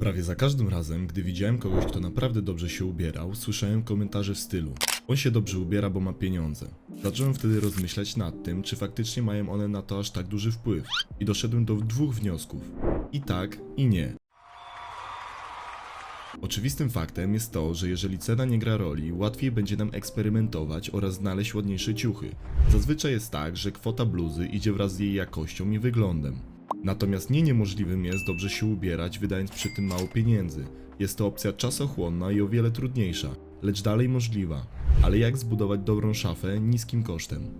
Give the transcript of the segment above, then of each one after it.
Prawie za każdym razem, gdy widziałem kogoś, kto naprawdę dobrze się ubierał, słyszałem komentarze w stylu On się dobrze ubiera, bo ma pieniądze. Zacząłem wtedy rozmyślać nad tym, czy faktycznie mają one na to aż tak duży wpływ. I doszedłem do dwóch wniosków. I tak, i nie. Oczywistym faktem jest to, że jeżeli cena nie gra roli, łatwiej będzie nam eksperymentować oraz znaleźć ładniejsze ciuchy. Zazwyczaj jest tak, że kwota bluzy idzie wraz z jej jakością i wyglądem. Natomiast nie niemożliwym jest dobrze się ubierać, wydając przy tym mało pieniędzy. Jest to opcja czasochłonna i o wiele trudniejsza, lecz dalej możliwa. Ale jak zbudować dobrą szafę niskim kosztem?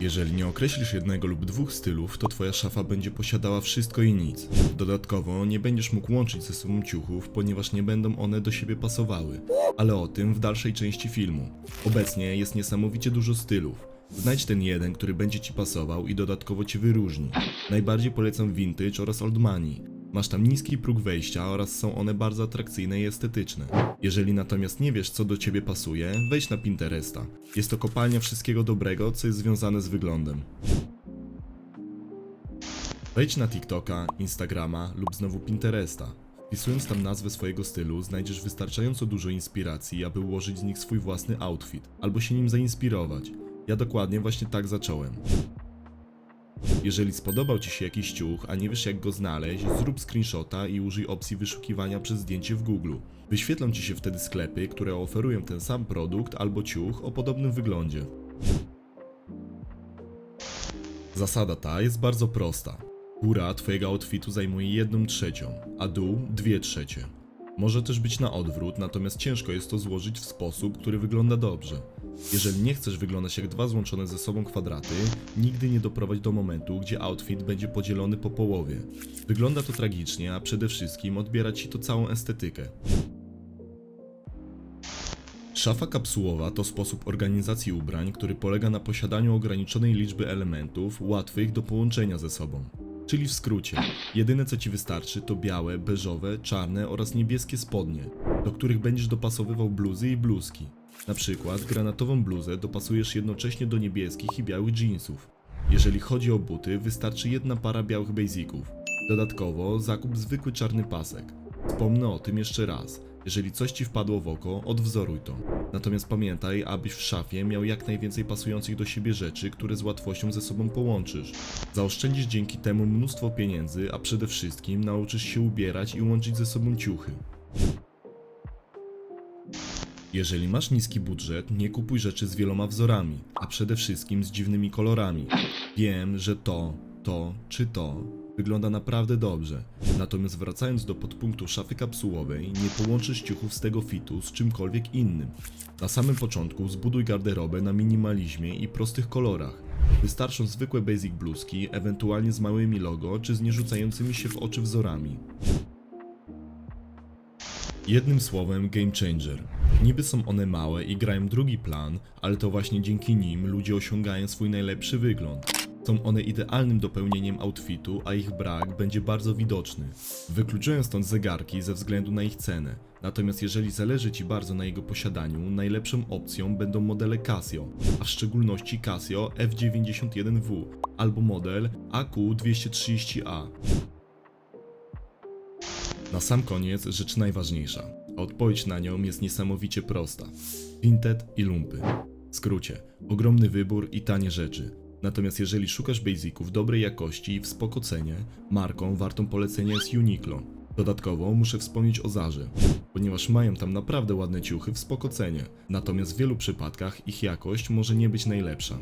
Jeżeli nie określisz jednego lub dwóch stylów, to twoja szafa będzie posiadała wszystko i nic. Dodatkowo nie będziesz mógł łączyć ze sobą ciuchów, ponieważ nie będą one do siebie pasowały. Ale o tym w dalszej części filmu. Obecnie jest niesamowicie dużo stylów. Znajdź ten jeden, który będzie ci pasował i dodatkowo cię wyróżni. Najbardziej polecam vintage oraz old money. Masz tam niski próg wejścia oraz są one bardzo atrakcyjne i estetyczne. Jeżeli natomiast nie wiesz, co do ciebie pasuje, wejdź na Pinteresta. Jest to kopalnia wszystkiego dobrego, co jest związane z wyglądem. Wejdź na TikToka, Instagrama lub znowu Pinteresta. Wpisując tam nazwę swojego stylu, znajdziesz wystarczająco dużo inspiracji, aby ułożyć z nich swój własny outfit, albo się nim zainspirować. Ja dokładnie właśnie tak zacząłem. Jeżeli spodobał Ci się jakiś ciuch, a nie wiesz jak go znaleźć, zrób screenshota i użyj opcji wyszukiwania przez zdjęcie w Google. Wyświetlą Ci się wtedy sklepy, które oferują ten sam produkt albo ciuch o podobnym wyglądzie. Zasada ta jest bardzo prosta. Góra Twojego outfitu zajmuje 1 trzecią, a dół 2 trzecie. Może też być na odwrót, natomiast ciężko jest to złożyć w sposób, który wygląda dobrze. Jeżeli nie chcesz wyglądać jak dwa złączone ze sobą kwadraty, nigdy nie doprowadź do momentu, gdzie outfit będzie podzielony po połowie. Wygląda to tragicznie, a przede wszystkim odbiera ci to całą estetykę. Szafa kapsułowa to sposób organizacji ubrań, który polega na posiadaniu ograniczonej liczby elementów łatwych do połączenia ze sobą. Czyli w skrócie, jedyne co ci wystarczy to białe, beżowe, czarne oraz niebieskie spodnie, do których będziesz dopasowywał bluzy i bluzki. Na przykład granatową bluzę dopasujesz jednocześnie do niebieskich i białych jeansów. Jeżeli chodzi o buty, wystarczy jedna para białych basiców. Dodatkowo zakup zwykły czarny pasek. Wspomnę o tym jeszcze raz. Jeżeli coś ci wpadło w oko, odwzoruj to. Natomiast pamiętaj, abyś w szafie miał jak najwięcej pasujących do siebie rzeczy, które z łatwością ze sobą połączysz. Zaoszczędzisz dzięki temu mnóstwo pieniędzy, a przede wszystkim nauczysz się ubierać i łączyć ze sobą ciuchy. Jeżeli masz niski budżet, nie kupuj rzeczy z wieloma wzorami, a przede wszystkim z dziwnymi kolorami. Wiem, że to, to czy to wygląda naprawdę dobrze. Natomiast wracając do podpunktu szafy kapsułowej, nie połączysz ciuchów z tego fitu z czymkolwiek innym. Na samym początku zbuduj garderobę na minimalizmie i prostych kolorach. Wystarczą zwykłe basic bluzki, ewentualnie z małymi logo czy z nierzucającymi się w oczy wzorami. Jednym słowem, game changer. Niby są one małe i grają drugi plan, ale to właśnie dzięki nim ludzie osiągają swój najlepszy wygląd. Są one idealnym dopełnieniem outfitu, a ich brak będzie bardzo widoczny. Wykluczuję stąd zegarki ze względu na ich cenę. Natomiast jeżeli zależy Ci bardzo na jego posiadaniu, najlepszą opcją będą modele Casio, a w szczególności Casio F91W albo model AQ230A. Na sam koniec rzecz najważniejsza, a odpowiedź na nią jest niesamowicie prosta. Vinted i lumpy. W skrócie, ogromny wybór i tanie rzeczy. Natomiast jeżeli szukasz basiców dobrej jakości i w spoko cenie, marką wartą polecenia jest Uniqlo. Dodatkowo muszę wspomnieć o Zarze, ponieważ mają tam naprawdę ładne ciuchy w spoko cenie, natomiast w wielu przypadkach ich jakość może nie być najlepsza.